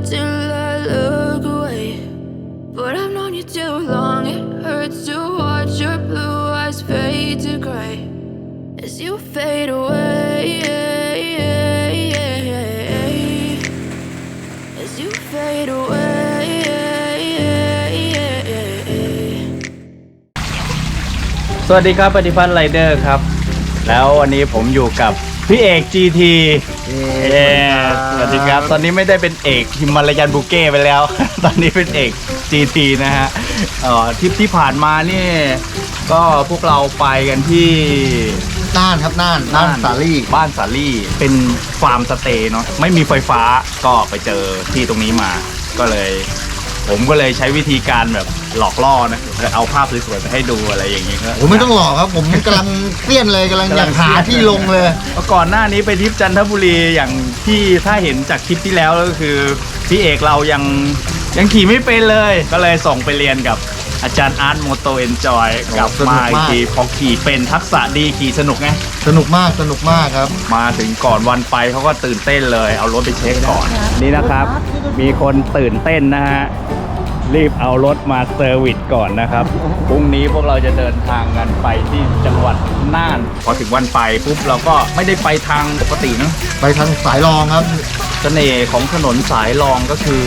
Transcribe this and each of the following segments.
until I look away. But I've known you too long, it hurts to watch your blue eyes fade to gray as you fade away. As you fade away. สวัสดีครับปฏิพัฒน์ไรเดอร์ครับ แล้ววันนี้ผมอยู่กับพี่เอก GT เย้สวัสดีครับ ตอนนี้ไม่ได้เป็นเอกฮิมาลายันบุเก้ไปแล้ว ตอนนี้เป็นเอก GT นะฮะเอ่อทริปที่ผ่านมานี่ ก็พวกเราไปกันที่ น่านครับน่านน่านสาลี่บ้านสาลี่เป็นฟาร์มสเตย์เนาะไม่มีไฟฟ้าก็ไปเจอที่ตรงนี้มา ก็เลย ผมก็เลยใช้วิธีการแบบหลอกล่อนะเอาภาพสวยๆไปให้ดูอะไรอย่างงี้ก็ผมไม่ต้องหลอกครับ ผมกำลังเครียดเลยกำลังอยากหาที่ลงเลยก่อนหน้านี้ไปทริปจันทบุรีอย่างที่ถ้าเห็นจากคลิปที่แล้วก็คือพี่เอกเรายังยังขี่ไม่เป็นเลย ก็เลยส่งไปเรียนกับอาจารย์อาร์ตโมโตเอนจอยโอ้กลับสนุมากอีกมากทีพอขี่เป็นทักษะดีขี่สนุกไงสนุกมากสนุกมากครับ มาถึงก่อนวันไปเขาก็ตื่นเต้นเลย เอารถไปเช็คก่อน นี่นะครับ มีคนตื่นเต้นนะฮะ รีบเอารถมาเซอร์วิสก่อนนะครับ พรุ่งนี้พวกเราจะเดินทางกันไปที่จังหวัดน่าน พอถึงวันไปปุ๊บเราก็ไม่ได้ไปทางปกตินะ ไปทางสายรองครับ เสน่ห์ของถนนสายรองก็คือ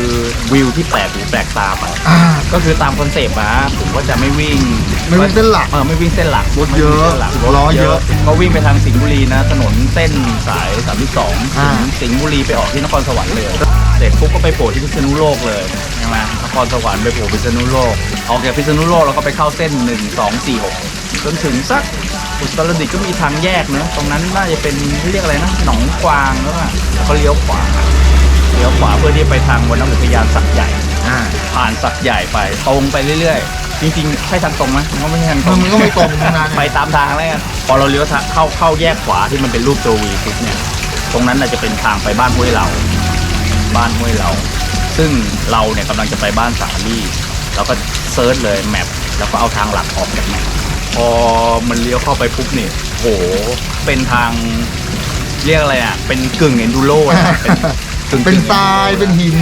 วิวที่แปลกหูแปลกตาไปอ่า ก็คือตามคอนเซปต์นะผมก็จะไม่วิ่งไม่วิ่งเส้นหลักเออไม่วิ่งเส้นหลักรถเยอะไม่วิ่งส้นหลักล้อเยอะก็วิ่งไปทางสิงห์บุรีนะ ถนนเส้นสาย32อ่า ถึงสิงห์บุรีไปออกที่นครสวรรค์เลยเสร็จปุ๊บก็ไปโผล่ที่พิษณุโลกเลยใช่ไหมนครสวรรค์ไปโผล่พิษณุโลกออกจากพิษณุโลกแล้วก็ไปเข้าเส้น 1 2 4 6จนถึงสัก อุตรดิตถ์ก็มีทางแยกเนอะตรงนั้นน่าจะเป็นเรียกอะไรนะหนองกวางแล้วอะแล้วก็เลี้ยวขวาเลี้ยวขวาเพื่อที่ไปทางวนน้ำอุทยานสักใหญ่อ่าผ่านสักใหญ่ไปตรงไปเรื่อยๆ จริงๆใช่ทางตรงไหมมันก็ไม่ใช่ทางตรงมันก็ไม่ตรงทั้งนั้นไปตามทางแล้วกันพอเราเลี้ยวทางเข้าเข้าแยกขวาที่มันเป็นรูปตัววีปุ๊บเนี่ยตรงนั้นน่าจะเป็นทางไปบ้านห้วยเราบ้านห้วยเรา ซึ่งเราเนี่ยกำลังจะไปบ้านสาลี่เราก็เซิร์ชเลยแมปแล้วก็เอาทางหลักออกจากแมป พอมันเลี้ยวเข้าไปปุ๊บเนี่ยโห เป็นทางเรียกอะไรอะ เป็นกึ่งเอนดูโร่อะเป็นกึ่งๆเป็นทรายเป็นหิน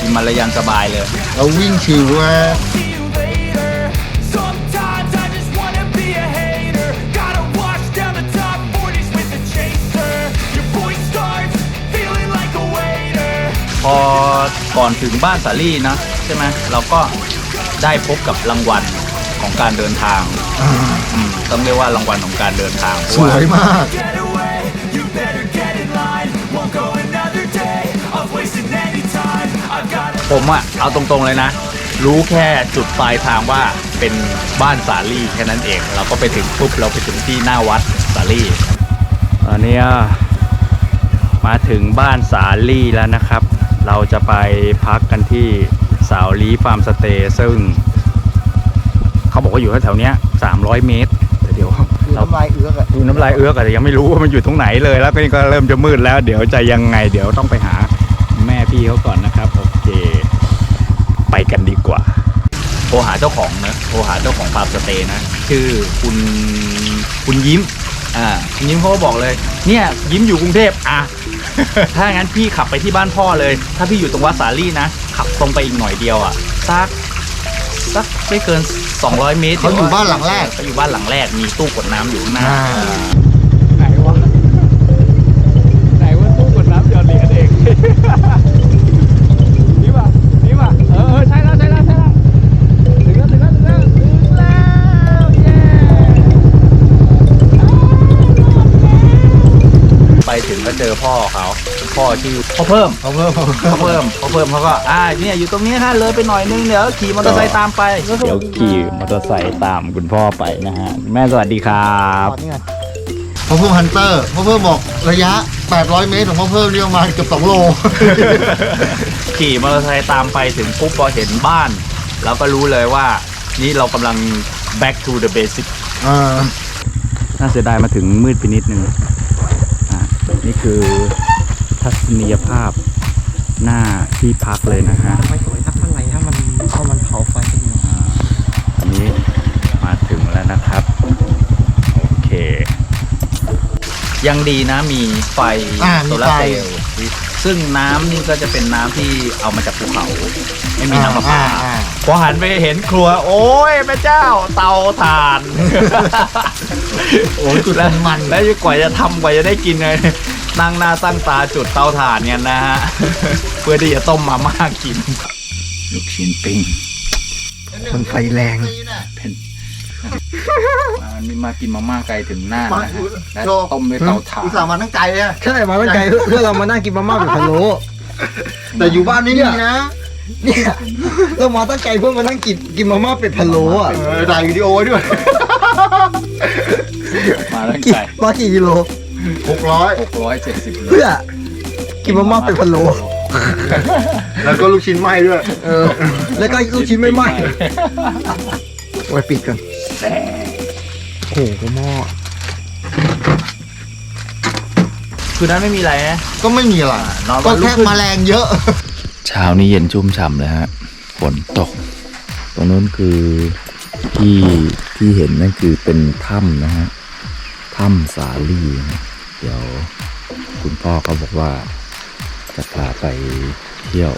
หิมาลายันสบายเลย เราวิ่งชิวฮะ See you later. Sometimes I just wanna be a hater. Gotta wash down the top 40s with a chaser. Your voice starts feeling like a waiter. พอก่อนถึงบ้านสาลี่นะ ใช่ไหมเราก็ได้พบกับรางวัล ของการเดินทางอ่าอืมต้องเรียกว่ารางวัลของการเดินทางเพสราะวยว่ามาก Get away, you better get in line. Won't go another day of wasting any time. I've got ผมอะเอาตรงๆเลยนะ รู้แค่จุดปลายทางว่าเป็นบ้านสาลี่แค่นั้นเอง เราก็ไปถึงปุ๊บเราไปถึงที่หน้าวัดสาลี่ตอนนี้มาถึงบ้านสาลี่แล้วนะครับ เราจะไปพักกันที่สาวลีฟาร์มสเตย์ซึ่ง เขาบอกว่าอยู่แถวๆเนี้ย300เมตรแต่เดี๋ยวเราน้ำลายเอื้อกอะดูน้ำลายเอื้อกอะแต่ยังไม่รู้ว่ามันอยู่ตรงไหนเลยแล้วก็นี่ก็เริ่มจะมืดแล้ว เดี๋ยวจะยังไง เดี๋ยวต้องไปหาแม่พี่เขาก่อนนะครับ โอเค ไปกันดีกว่า โทรหาเจ้าของนะโทรหาเจ้าของฟาร์มสเตย์นะ ชื่อคุณคุณยิ้ม อ่าคุณยิ้มเขาก็บอกเลย เนี่ยยิ้มอยู่กรุงเทพอะ ถ้างั้นพี่ขับไปที่บ้านพ่อเลย ถ้าพี่อยู่ตรงวัดสาลี่นะ ขับตรงไปอีกหน่อยเดียวอะสักสักไม่เกิน 200 เมตรเขาอยู่บ้านหลังแรก เขาอยู่บ้านหลังแรกมีตู้กดน้ำอยู่ข้างหน้า อ่าไหนวะไหนว่าตู้กดน้ำหยอดเหรียญเอง ถึงก็เจอพ่อเขาพ่อชื่อพ่อเพิ่มเขาเพิ่มเขาเพิ่เขามเพิ่มเขาเพิ่มเขาก็อ่าเนี่ยอยู่ตรงนี้ค่ะเลยไปหน่อยนึงเดี๋ยวขี่มอเตอร์ไซค์ตามไปเดี๋ยวขี่มอเตอร์ไซค์ตามคุณพ่อไปนะฮะแม่สวัสดีครับพ่อเพิ่มฮันเตอร์พ่อเพิ่มบอกระยะ 800 เมตรของพ่อเพิ่มนี่ประมาณเกือบ2โล ขี่มอเตอร์ไซค์ตามไปถึงปุ๊บพอเห็นบ้านแล้วก็รู้เลยว่า นี่เรากำลัง back to the basic อ่าน่าเสียดายมาถึงมืดไปนิดนึงอะ นี่คือทัศนียภาพหน้าที่พักเลยนะฮะไม่สวยสักเท่าไหร่ถ้ามันถ้ามันเผาไฟกันอยู่อันนี้มาถึงแล้วนะครับ โอเค ยังดีนะมีไฟอ่ามีโซลาร์ไฟ เซลล์ซึ่งน้ำนี่ก็จะเป็นน้ำที่เอามาจากภูเขา ไม่มีน้ำประปา อ่าอ่าพอหันไปเห็นครัว โอ้ยแม่เจ้าเตาถ่าน โอ้ยจุดแล้วมัน แล้วกว่าจะทำกว่าจะได้กินเลย นั่งหน้าตั้งตาจุดเตาถ่านกันนะฮะ เพื่อที่จะต้มมาม่ากิน ลูกชิ้นปิ้งมันไฟแรงเป็นมานี่มากินมาม่าไกลถึงหน้านะฮะและโชว์ต้มด้วยเตาถ่านอุตส่าห์มาตั้งไกลเลยอะใช่มาตั้งใจเพื่อเพื่อเรามานั่งกินมาม่าแบบพะโล้แต่อยู่บ้านไม่มีนะเนี่ยเรามาตั้งใจเพื่อมานั่งกินกินมาม่าเป็ดพะโล้อะเออถ่ายวิดีโอไว้ด้วย มาตั้งกี่ใจมากี่กิโล หกร้อยหกร้อยเจ็ดสิบโลเพื่อกินมาม่าเป็ดพะโล้แล้วก็ลูกชิ้นไหม้ด้วย เออ แล้วก็ลูกชิ้นไม่ไหม้ไว้ปิดกันโอ้โหหม้อคือนั้นไม่มีอะไรนะก็ไม่มีอะไรนอนก็วันรุ่งแค่ขึ้นแมลงเยอะ เช้านี้เย็นชุ่มฉ่ำเลยฮะ ฝนตก ตรงนู้นคือที่ที่เห็นนั่นคือเป็นถ้ำนะฮะ ถ้ำสาลีนะเดี๋ยวคุณพ่อก็บอกว่าจะพาไปเที่ยว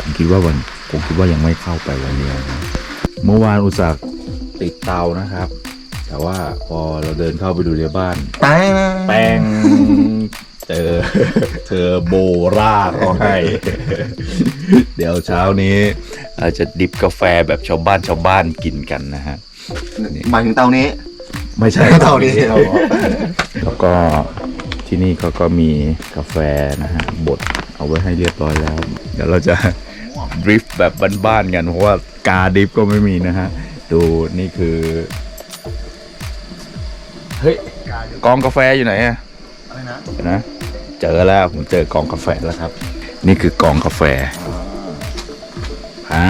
ผมคิดว่าวันผมคิดว่ายังไม่เข้าไปวันนี้นะเมื่อวานอุตส่าห์ติดเตานะครับ แต่ว่าพอเราเดินเข้าไปดูในบ้านตายนะแป้งเจอเธอโบราเขาให้เดี๋ยวเช้านี้อาจจะดิบกาแฟแบบชาวบ้านชาวบ้านกินกันนะฮะหมายถึงเตานี้ ไม่ใช่เท่านี้ แล้วก็ที่นี่เขาก็มีกาแฟนะฮะบดเอาไว้ให้เรียบร้อยแล้ว เดี๋ยวเราจะดริฟต์แบบบ้านๆกัน เพราะว่ากาดริฟต์ก็ไม่มีนะฮะ ดูนี่คือ เฮ้ย กองกาแฟอยู่ไหนอะอะไรนะเห็นไหมเจอแล้วผมเจอกองกาแฟแล้วครับ นี่คือกองกาแฟพา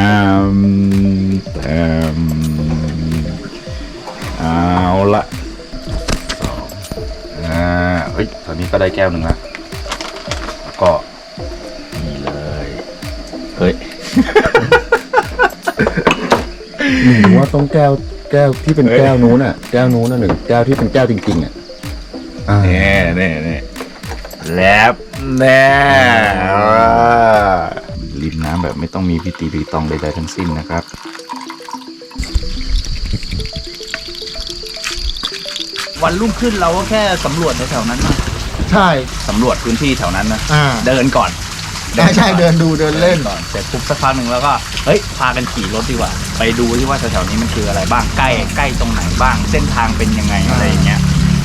นนี้ก็ได้แก้วหนึ่งละแล้วก็นี่เลยเฮ้ยผมว่าต้องแก้วแก้วที่เป็นแก้วนู้นอะ แก้วนู้นน่ะหนึ่งแก้วที่เป็นแก้วจริงๆอะอ่า แน่แน่แน่แลบแน่ริมน้ำแบบไม่ต้องมีพิธีรีตองใดๆทั้งสิ้นนะครับ วันรุ่งขึ้นเราก็แค่สำรวจแถวๆนั้นนะ ใช่ สำรวจพื้นที่แถวนั้นนะอ่า เดินก่อนใช่ใช่เดินดูเดินเล่น ก่อนเสร็จปุ๊บสักพักหนึ่งแล้วก็เฮ้ยพากันขี่รถดีกว่า ไปดูที่ว่าแถวๆนี้มันคืออะไรบ้างใกล้ใกล้ตรงไหนบ้าง เส้นทางเป็นยังไงอะไรอย่างเงี้ย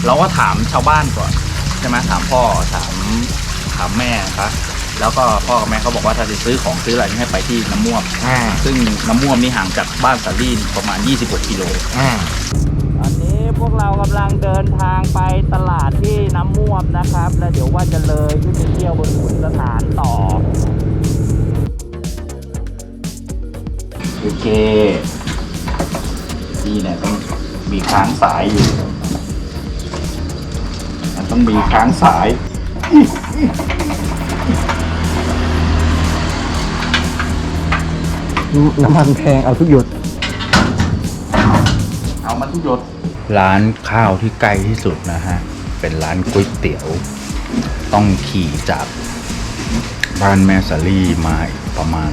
เราก็ถามชาวบ้านก่อนใช่ไหมถามพ่อถามถามแม่ครับแล้วก็พ่อกับแม่เขาบอกว่าถ้าจะซื้อของซื้ออะไรให้ไปที่น้ำม่วมอ่าซึ่งน้ำม่วมนี่ห่างจากบ้านสาลีนประมาณ 26กิโล อ่าตอนนี้ พวกเรากำลังเดินทางไปตลาดที่น้ำม่วมนะครับ แล้วเดี๋ยวว่าจะเลยขึ้นไปเที่ยวบนขุนสถานต่อ โอเค นี่เนี่ยต้องมีค้างสายอยู่ มันต้องมีค้างสายน้ำมันแพงเอาทุกหยด เอามาทุกรส ร้านข้าวที่ใกล้ที่สุดนะฮะ เป็นร้านก๋วยเตี๋ยว ต้องขี่จากบ้านแม่สาลี่มาอีกประมาณ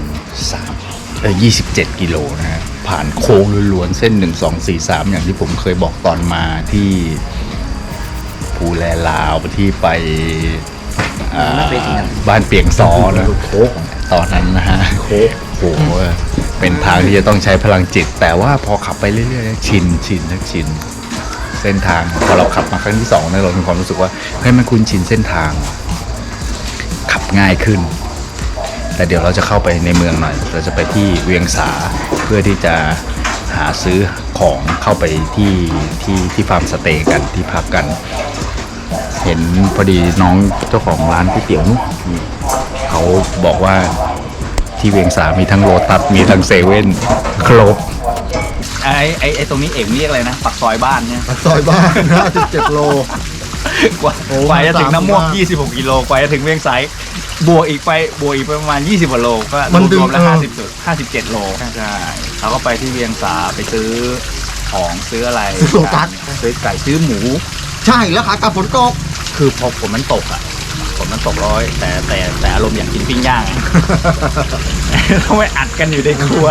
3เออ27 กิโลนะฮะ ผ่านโค้งล้วนๆเส้น 1 2 4 3 อย่างที่ผมเคยบอกตอนมาที่ภูแลลาวที่ไปอ่าบ้านเปียงซอนะโค้ตอนนั้นนะฮะโค้โหเป็นทางที่จะต้องใช้พลังจิต แต่ว่าพอขับไปเรื่อยๆชินชินนะชิน เส้นทางพอเราขับมาครั้งที่สองเนี่ยเรามีความรู้สึกว่าเฮ้ยมันคุ้นชินเส้นทาง ขับง่ายขึ้น แต่เดี๋ยวเราจะเข้าไปในเมืองหน่อย เราจะไปที่เวียงสาเพื่อที่จะหาซื้อของเข้าไปที่ที่ที่ฟาร์มสเตย์กันที่พักกัน เห็นพอดีน้องเจ้าของร้านก๋วยเตี๋ยวนู่นเขาบอกว่าที่เวียงสามีทั้งโลตัสมีทั้งเซเว่นครบ ไอไอไอตรงนี้เอกเรียกอะไรนะปักซอยบ้านเนี่ย ปากซอยบ้าน57โล กว่าโอ้กว่าจะถึงน้ำม่วงสามสิบห้า26กิโลกว่าจะถึงเวียงไซบวกอีกไปบวกอีกไปประมาณ 20กว่าโลก็มันดึรงวมๆแล้วเออ 50จุด57 โลใช่เราก็ไปที่เวียงสาไปซื้อของซื้ออะไรซื้อโลตัส ซื้อไก่ซื้อหมู ใช่แล้วขากลับฝนตก คือพอฝนมันตกอะ ฝนมันตกร้อย แต่แต่แต่อารมณ์อยากกินปิ้งย่างอะต้องไปอัดกันอยู่ในครัว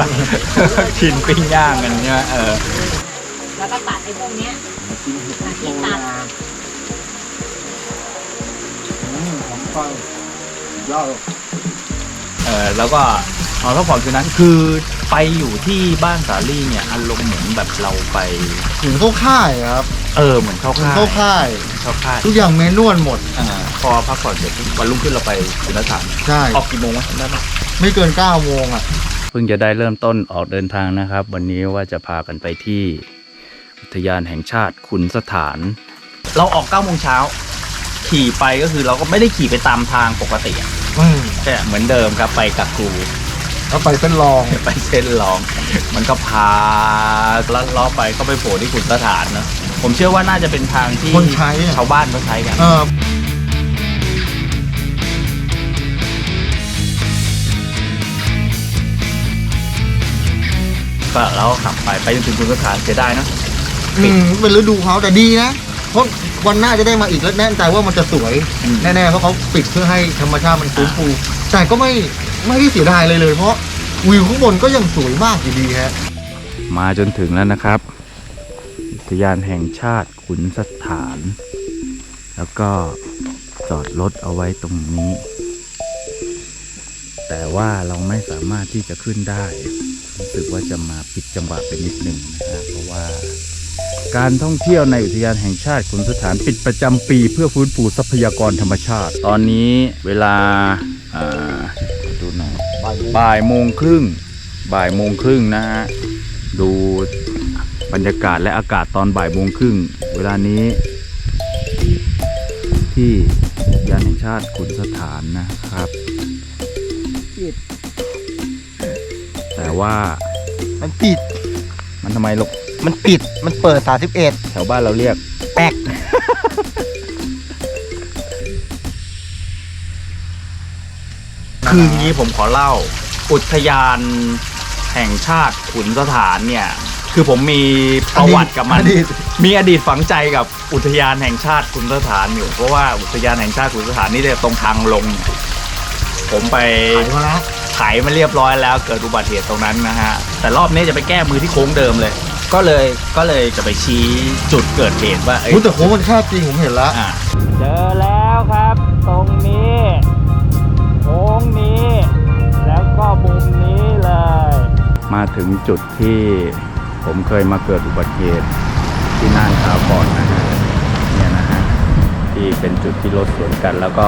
กินปิ้งย่างกันเนี่ยเออแล้วก็ตัดไอ้พวกเนี้ยตัดที่ตัด เออแล้วก็เอาพักผ่อนคืนนั้นคือไปอยู่ที่บ้านสาลี่เนี่ยอารมณ์เหมือนแบบเราไป เหมือนเข้าค่ายครับเออเหมือนเข้าเหมือนค่ายเข้าค่าย เข้าค่ายทุกอย่างเมนวลหมดอ่าพอพักผ่อนเสร็จวันรุ่งขึ้นเราไปสุนทรานใช่ออกกี่โมงวะได้ไหมไม่เกิน9ก้าโมงอะเพิ่งจะได้เริ่มต้นออกเดินทางนะครับ วันนี้ว่าจะพากันไปที่ อุทยานแห่งชาติขุนสถาน เราออก9โมงเช้าขี่ไปก็คือเราก็ไม่ได้ขี่ไปตามทางปกติอะ อืมใช่เหมือนเดิมครับไปกับครูแล้วไปเส้นรอง ไปเส้นรอง มันก็พาลัดล้อไปก็ไปโผล่ที่ขุนสถานเนอะผมเชื่อว่าน่าจะเป็นทางที่คนใช้อะ ชาวบ้านเขาใช้กัน เออก็เราก็ขับไปไปจนถึงขุนสถานเสียดายเนอะอืมเป็นฤดูเขาแต่ดีนะเพราะ วันหน้าจะได้มาอีกแล้วแน่ใจว่ามันจะสวยอืมแน่ๆเพราะเขาปิดเพื่อให้ธรรมชาติมันฟื้นฟูแต่ก็ไม่ไม่ได้เสียดายเลยเลย เพราะวิวข้างบนก็ยังสวยมากอยู่ดีฮะมาจนถึงแล้วนะครับ อุทยานแห่งชาติขุนสถาน แล้วก็จอดรถเอาไว้ตรงนี้ แต่ว่าเราไม่สามารถที่จะขึ้นได้ รู้สึกว่าจะมาปิดจังหวะไปนิดหนึ่งนะฮะเพราะว่า การท่องเที่ยวในอุทยานแห่งชาติขุนสถานปิดประจำปีเพื่อฟื้นฟูทรัพยากรธรรมชาติ ตอนนี้เวลาอ่าดูหน่อยบ่ายโมงครึ่งบ่ายโมงครึ่งนะฮะดูบรรยากาศและอากาศตอนบ่ายโมงครึ่งเวลานี้ ที่อุทยานแห่งชาติขุนสถานนะครับแต่ว่ามันปิด มันทำไมลูก มันปิด มันเปิด 31 แถวบ้านเราเรียก แป๊ก คืออย่างนี้ผมขอเล่า อุทยานแห่งชาติขุนสถานเนี่ย คือผมมีประวัติกับมัน อดีต มีอดีตฝังใจกับอุทยานแห่งชาติขุนสถานอยู่ เพราะว่าอุทยานแห่งชาติขุนสถานนี่เนี่ยตรงทางลง ผมไปขายมาแล้วไถมาเรียบร้อยแล้วเกิดอุบัติเหตุตรงนั้นนะฮะ แต่รอบนี้จะไปแก้มือที่โค้งเดิมเลย ก็เลยก็เลยจะไปชี้จุดเกิดเหตุว่าเอ้ยรู้แต่โค้งมันแคบจริงผมเห็นแล้วอะเจอแล้วครับ ตรงนี้โค้งนี้ แล้วก็มุมนี้เลย มาถึงจุดที่ผมเคยมาเกิดอุบัติเหตุที่น่านคราวก่อนนะฮะเนี่ยนะฮะที่เป็นจุดที่รถสวนกัน แล้วก็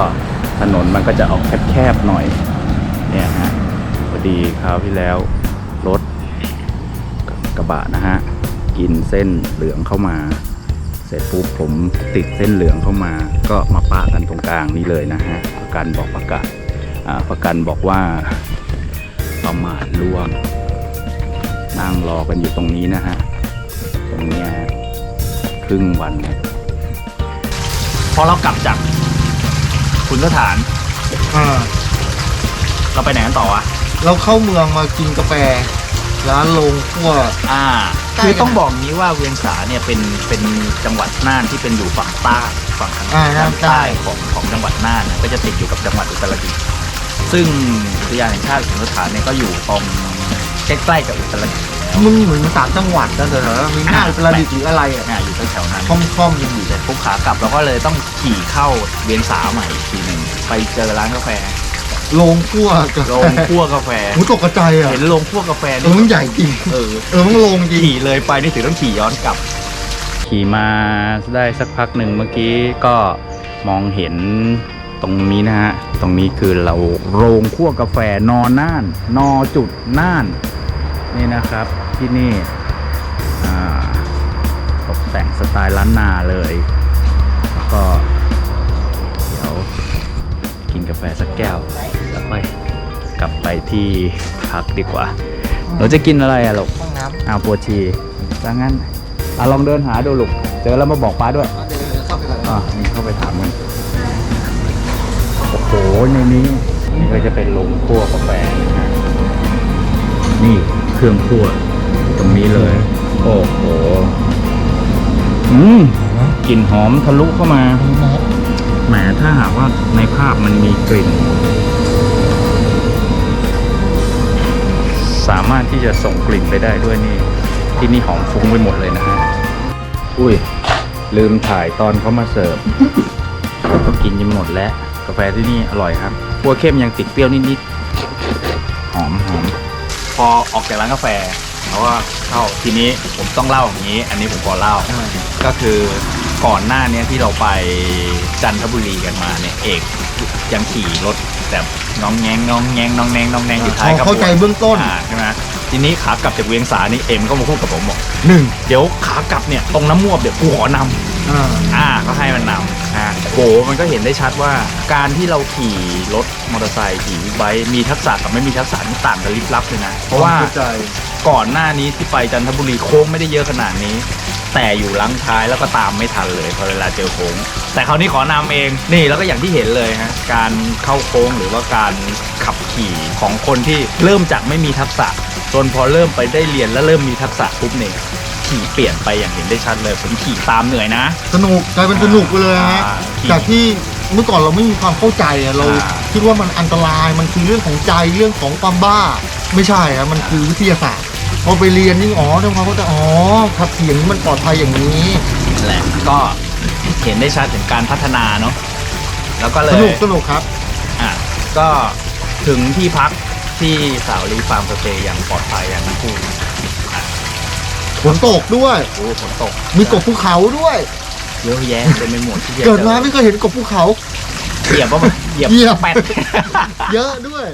ถนนมันก็จะออกแคบๆหน่อย เนี่ยฮะพอดีคราวที่แล้วรถ กระบะนะฮะกินเส้นเหลืองเข้ามา เสร็จปุ๊บผมติดเส้นเหลืองเข้ามา ก็มาปะกันตรงกลางนี้เลยนะฮะประกันบอกประกาศอ่าประกันบอกว่าประมาทล่วงนั่งรอกันอยู่ตรงนี้นะฮะตรงเนี้ยฮะครึ่งวันนะพอเรากลับจากขุนสถานอ่าเราไปไหนกันต่อวะเราเข้าเมืองมากินกาแฟ ร้านลงขั้วอ่าใกล้คือกันต้องบอกงี้ว่าเวียงสาเนี่ยเป็นเป็นจังหวัดน่านที่เป็นอยู่ฝั่งใต้ฝั่งทางอ่าด้านใต้ ใต้ของของจังหวัดน่านนะก็จะติดอยู่กับจังหวัดอุตรดิตถ์ซึ่งอุทยานแห่งชาติขุนสถานเนี่ยก็อยู่ตรงใกล้ๆกับอุตรดิตถ์แล้วมึงเหมือนสามจังหวัดนะเถอะมีหน้าอุตรดิตถ์หรืออะไรอะอ่าอยู่แถวๆนั้นค่อมๆยังอยู่ เสร็จปุ๊บขากลับเราก็เลยต้องขี่เข้าเวียงสาใหม่อีกทีหนึ่งไปเจอร้านกาแฟ ลงขั้วกาแฟโรงคั่วกาแฟหูตกกระจายอะเห็นโรงคั่วกาแฟเออมันใหญ่จริงเออเออมันลงจริงขี่เลยไปนี่ถือต้องขี่ย้อนกลับ ขี่มาได้สักพักหนึ่งเมื่อกี้ก็มองเห็นตรงนี้นะฮะ ตรงนี้คือเราโรงคั่วกาแฟนอน่าน นอจุดน่าน นี่นะครับที่นี่อ่าตกแต่งสไตล์ล้านนาเลย แล้วก็ เดี๋ยวกินกาแฟสักแก้วแล้วค่อย กลับไปที่พักดีกว่า เราจะกินอะไรอะลูกห้องน้ำอ้าวปวดฉี่ดังนั้นอะลองเดินหาดูลูก เจอแล้วมาบอกป้าด้วย เดี๋ยวเข้าไปก่อนอะนี่เข้าไปถามมันโอ้โห ในนี้ นี่ก็จะเป็นโรงคั่วกาแฟนะฮะนี่เครื่องคั่วอยู่ตรงนี้เลย โอ้โห อืมกลิ่นหอมทะลุเข้ามา แหมถ้าหากว่าในภาพมันมีกลิ่น สามารถที่จะส่งกลิ่นไปได้ด้วยนี่ ที่นี่หอมฟุ้งไปหมดเลยนะฮะ อุ้ย ลืมถ่ายตอนเขามาเสิร์ฟก็กินจนหมดแล้ว กาแฟที่นี่อร่อยครับกัวเข้มยังติดเปรี้ยวนิดๆ หอมหอมพอออกจากร้านกาแฟเขาก็เข้าทีนี้ผมต้องเล่าอย่างนี้ อันนี้ผมขอเล่า ก็คือก่อนหน้าเนี้ยที่เราไปจันทบุรีกันมาเนี่ยเอกยังขี่รถแบบ น้องแงงน้องแงงน้องแงงน้องแงงอยู่ท้ายขบวนเข้าใจเบื้องต้นาใช่ไหมทีนี้ขากลับจากเวียงสานี่เอ็มก็มาพูดกับผมบอกหนึ่งเดี๋ยวขากลับเนี่ยตรงน้ำมวบเดี๋ยวกูขอนำอ่า อ่าก็ให้มันนำ อ่าโหมันก็เห็นได้ชัดว่าการที่เราขี่รถมอเตอร์ไซค์ขี่บิ๊กไบค์มีทักษะกับไม่มีทักษะนี่ต่างกันลิบลับเลยนะ เพราะว่าเข้าใจก่อนหน้านี้ที่ไปจันทบุรีโค้งไม่ได้เยอะขนาดนี้ แต่อยู่ลังท้ายแล้วก็ตามไม่ทันเลยพอเวลาเจอโค้ง แต่คราวนี้ขอนำเองนี่แล้วก็อย่างที่เห็นเลยฮะการเข้าโค้งหรือว่าการขับขี่ของคนที่เริ่มจากไม่มีทักษะ จนพอเริ่มไปได้เรียนแล้วเริ่มมีทักษะปุ๊บเนี่ย ขี่เปลี่ยนไปอย่างเห็นได้ชัดเลยผมขี่ตามเหนื่อยนะ สนุกกลายเป็นสนุกไปเลยฮะอ่า จากที่เมื่อก่อนเราไม่มีความเข้าใจอะเราอ่า คิดว่ามันอันตรายมันคือเรื่องของใจเรื่องของความบ้า ไม่ใช่ครับมันคือวิทยาศาสตร์พอไปเรียนนี่อ๋อทำความเข้าใจอ๋อขับขี่อย่างนี้มันปลอดภัยอย่างนี้ นั่นแหละก็เห็นได้ชัดถึงการพัฒนาเนาะแล้วก็เลสยนุกสนุกครับ อะก็ถึงที่พักที่สาวลีฟาร์มสเตย์อย่างปลอดภัยอย่างทั้งคู่อะ ฝนตกด้วย โอ้ฝนตกมีกบภูเขาด้วย เยอะแยะเต็มไปหมดที่จะเกิดมาไม่เคยเห็นกบภูเขา เหยียบว่าเหยียบเหยียบ แปด เยอะด้วย